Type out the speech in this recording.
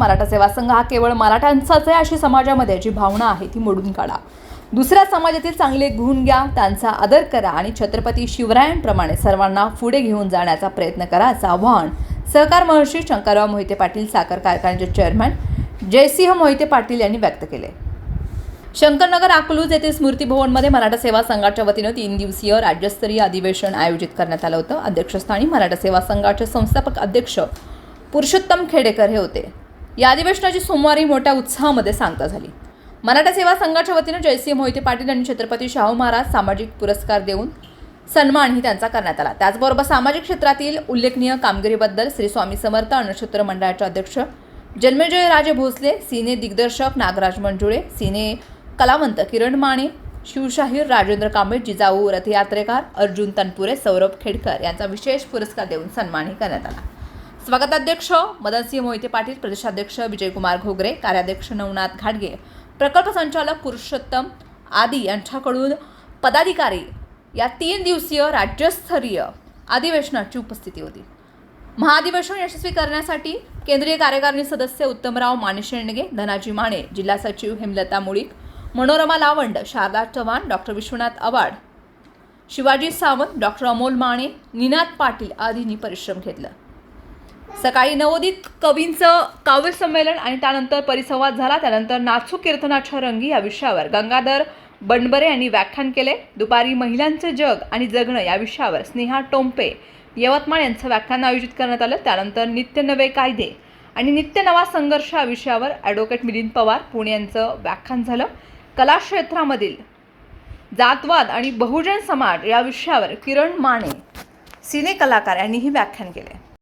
मराठा सेवा संघ हा केवळ मराठ्यांचाच आहे अशी समाजामध्ये जी भावना आहे ती मोडून काढा. दुसऱ्या समाजातील चांगले गुण घ्या त्यांचा आदर करा आणि छत्रपती शिवरायांप्रमाणे सर्वांना पुढे घेऊन जाण्याचा प्रयत्न करा असं आवाहन सहकार महर्षी शंकरराव मोहिते पाटील साखर कारखान्याचे चेअरमॅन जयसिंह मोहिते पाटील यांनी व्यक्त केले. शंकरनगर अकलूज येथे स्मृती भवनमध्ये मराठा सेवा संघाच्या वतीनं तीन दिवसीय राज्यस्तरीय अधिवेशन आयोजित करण्यात आलं होतं. अध्यक्षस्थानी मराठा सेवा संघाचे संस्थापक अध्यक्ष पुरुषोत्तम खेडेकर हे होते. या अधिवेशनाची सोमवारी मोठ्या उत्साहामध्ये सांगता झाली. मराठा सेवा संघाच्या वतीनं जयसिंह मोहिते पाटील यांनी छत्रपती शाहू महाराज सामाजिक पुरस्कार देऊन सन्मानही त्यांचा करण्यात आला. त्याचबरोबर सामाजिक क्षेत्रातील उल्लेखनीय कामगिरीबद्दल श्री स्वामी समर्थ अण्णक्षेत्र मंडळाचे अध्यक्ष जन्मेजय राजे भोसले सिने दिग्दर्शक नागराज मंजुळे सिने कलावंत किरण माने शिवशाहीर राजेंद्र कांबळे जिजाऊ रथयात्रेकार अर्जुन तनपुरे सौरभ खेडकर यांचा विशेष पुरस्कार देऊन सन्मानही करण्यात आला. स्वागताध्यक्ष मदनसिंह मोहिते पाटील प्रदेशाध्यक्ष विजयकुमार घोगरे कार्याध्यक्ष नवनाथ घाडगे प्रकल्प संचालक पुरुषोत्तम आदी यांच्याकडून पदाधिकारी या तीन दिवसीय राज्यस्तरीय अधिवेशनाची उपस्थिती होती. महाधिवेशन यशस्वी करण्यासाठी केंद्रीय कार्यकारिणी सदस्य उत्तमराव माने शेंडगे धनाजी माने जिल्हा सचिव हेमलता मुळीक मनोरमा लावंड शारदा चव्हाण डॉक्टर विश्वनाथ आवाड शिवाजी सावंत डॉक्टर अमोल माने निनाद पाटील आदींनी परिश्रम घेतला. सकाळी नवोदित कवींचं काव्य संमेलन आणि त्यानंतर परिसंवाद झाला. त्यानंतर नाचू कीर्तनाच्या रंगी या विषयावर. गंगाधर बंडबरे यांनी व्याख्यान केले. दुपारी महिलांचं जग आणि जगणं या विषयावर. स्नेहा टोंपे यवतमाळ यांचं व्याख्यान आयोजित करण्यात आलं. त्यानंतर नित्य नवे कायदे आणि नित्य नवा संघर्ष या विषयावर ॲडव्होकेट मिलिंद पवार पुणे यांचं व्याख्यान झालं. कलाक्षेत्रामधील जातवाद आणि बहुजन समाज या विषयावर किरण माने सिने कलाकार यांनीही व्याख्यान केले.